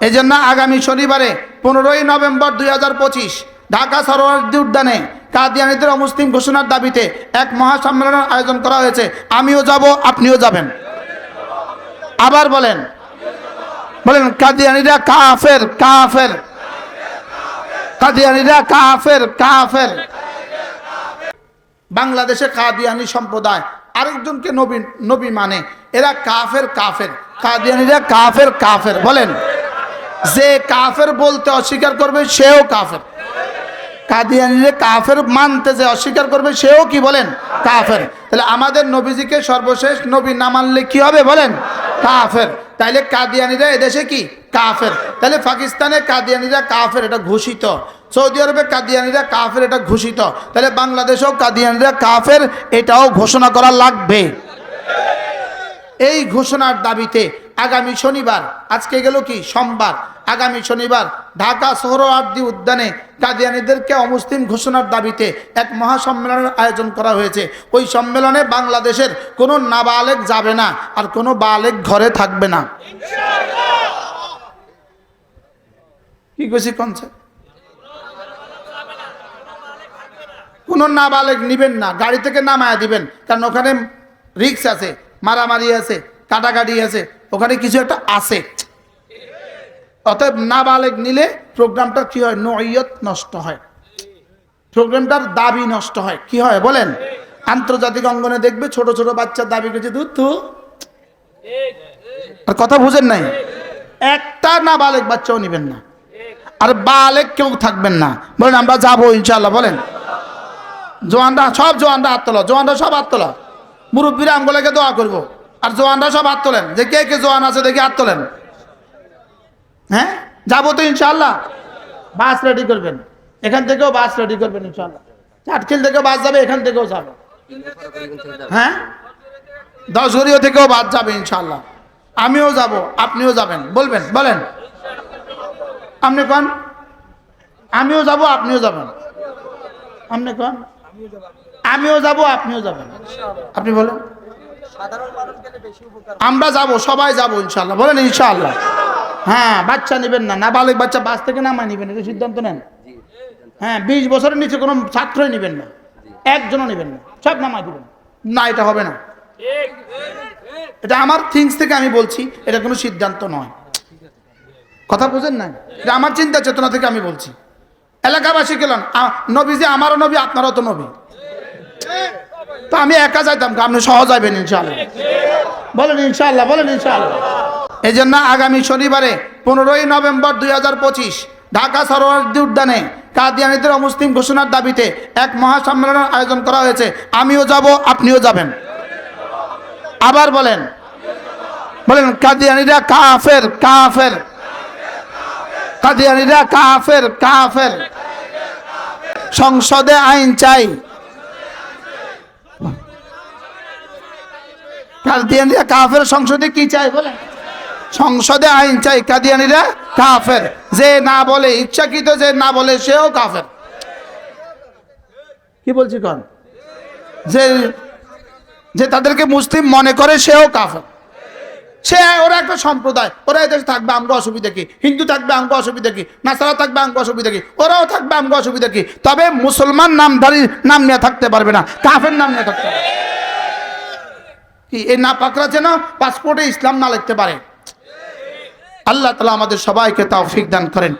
এই জন্য আগামী শনিবারে পনেরোই নভেম্বর দুই হাজার পঁচিশ ঢাকা সরোয়ার্দী উদ্যানে কাদিয়ানিদের অমুসলিম ঘোষণার দাবিতে এক মহাসম্মেলনের আয়োজন করা হয়েছে। আমিও যাব, আপনিও যাবেন। আবার বলেন। বলেন, কাদিয়ানিরা কাফের কাফের। কাদিয়ানিরা কাফের কাফের। বাংলাদেশে কাদিয়ানি সম্প্রদায় আরেকজনকে নবী নবী মানে। এরা কাফের কাফের। কাদিয়ানিরা কাফের কাফের। বলেন। যে কাফের বলতে অস্বীকার করবে, সেও কাফের। কাদিয়ানিরে কাফের মানতে যে অস্বীকার করবে, সেও কি বলেন? কাফের। তাহলে আমাদের নবীজিকে সর্বশেষ নবী না মানলে কি হবে বলেন? কাফের। তাইলে কাদিয়ানিরা এদেশে কি? কাফের। তাহলে পাকিস্তানে কাদিয়ানিরা কাফের, এটা ঘোষিত। সৌদি আরবে কাদিয়ানিরা কাফের, এটা ঘোষিত। তাহলে বাংলাদেশেও কাদিয়ানিরা কাফের, এটাও ঘোষণা করা লাগবে। এই ঘোষণার দাবিতে আগামী শনিবার, আজকে গেল কি? সোমবার। আগামী শনিবার ঢাকা শহর সোহরাওয়ার্দী উদ্যানে কাদিয়ানিদেরকে অমুসলিম ঘোষণার দাবিতে এক মহাসম্মেলনের আয়োজন করা হয়েছে। ওই সম্মেলনে বাংলাদেশের কোনো নাবালেক যাবে না আর কোনো বালেক ঘরে থাকবে না। কি কইছি কনসেপ্ট কোনো নাবালেক নিবেন না, গাড়ি থেকে নামায়া দিবেন, কারণ ওখানে রিক্স আছে, মারামারি আছে, কাটাকাটি আছে, ওখানে কিছু একটা আছে। অতএব নাবালেক নিলে প্রোগ্রামটা কি হয়? নৈয়ত নষ্ট হয়। প্রোগ্রামটার দাবি নষ্ট হয়। কি হয়? বলেন। আন্তর্জাতিক অঙ্গনে দেখবে ছোট ছোট বাচ্চার দাবি করছে, দুধ আর কথা বুঝেন নাই। একটা না বালেক বাচ্চাও নিবেন না। আর বালেক কেউ থাকবেন না। বলেন, আমরা যাব ইনশাল্লাহ বলেন। জোয়ানরা সব জোয়ানরা হাত তোলা। জোয়ানরা সব হাত তোলা। মুরব্বীরা আমগুলোকে দোয়া করব। আর জোয়ানরা সব হাত তোলেন। যে কে কে জোয়ান আছে দেখে হাত তোলেন। হ্যাঁ? যাব তো ইনশাল্লাহ বাস রেডি করবেন। এখান থেকেও বাস রেডি করবেন ইনশাল্লাহ চাটখিল থেকেও বাস যাবে এখান থেকেও যাবে। হ্যাঁ? দশগড়িও থেকেও বাস যাবে ইনশাল্লাহ আমিও যাব আপনিও যাবেন। বলবেন বলেন। আপনি কন? আমিও যাব আপনিও যাবেন। আপনি কন? আমিও যাব আপনিও যাবেন। আপনি বলেন। আমরা যাব সবাই যাব ইনশাল্লাহ বলেন ইনশাল্লাহ হ্যাঁ বাচ্চা নেবেন না নাবালিক বাচ্চা বাস থেকে নামায় নেবেন এটা সিদ্ধান্ত নেন। হ্যাঁ বিশ বছরের নিচে কোনো ছাত্রই নেবেন না একজনও নেবেন না সব নামায় দিবেন। না এটা হবে না। এটা আমার থিংস থেকে আমি বলছি এটা কোনো সিদ্ধান্ত নয়। কথা বুঝেন না এটা আমার চিন্তা চেতনা থেকে আমি বলছি। এলাকাবাসী গেলেন নবী যে আমারও নবী আপনারও তো নবী। তো আমি একা যাইতাম আপনি সহজ যাবেন ইনশাল্লাহ বলেন ইনশাল্লাহ বলেন ইনশাল্লাহ এই জন্য আগামী শনিবারে পনেরোই নভেম্বর দুই হাজার পঁচিশ ঢাকা সরোয়ার্দী উদ্যানে কাদিয়ানিদের অমুসলিম ঘোষণার দাবিতে এক মহাসম্মেলনের আয়োজন করা হয়েছে। আমিও যাব, আপনিও যাবেন। আবার বলেন। বলেন, কাদিয়ানিরা কাফের কাফের। কাদিয়ানিরা কাফের কাফের। সংসদে আইন চাই। কাদিয়ানিরা কাফের, সংসদে কি চাই বলে সংসদে আইন চাই কাদিয়ানিরা কাফের। যে না বলে, ইচ্ছাকৃত যে না বলে, সেও কাফের। কি বলছি কন? যে যে তাদেরকে মুসলিম মনে করে, সেও কাফের। সে, ওরা একটা সম্প্রদায়। ওরা এদেশে থাকবে, আমগো অসুবিধা কি? হিন্দু থাকবে, আমগো অসুবিধা কি? নাসারা থাকবে, আমগো অসুবিধা কি? ওরাও থাকবে, আমগো অসুবিধা কি? তবে মুসলমান নামধারী নাম নিয়ে থাকতে পারবে না। কাফের নাম নিয়ে থাকতে পারবে কি, এই না পাকড়া যেন পাসপোর্টে ইসলাম না লিখতে পারে। আল্লাহ তালা আমাদের সবাইকে তাও দান করেন।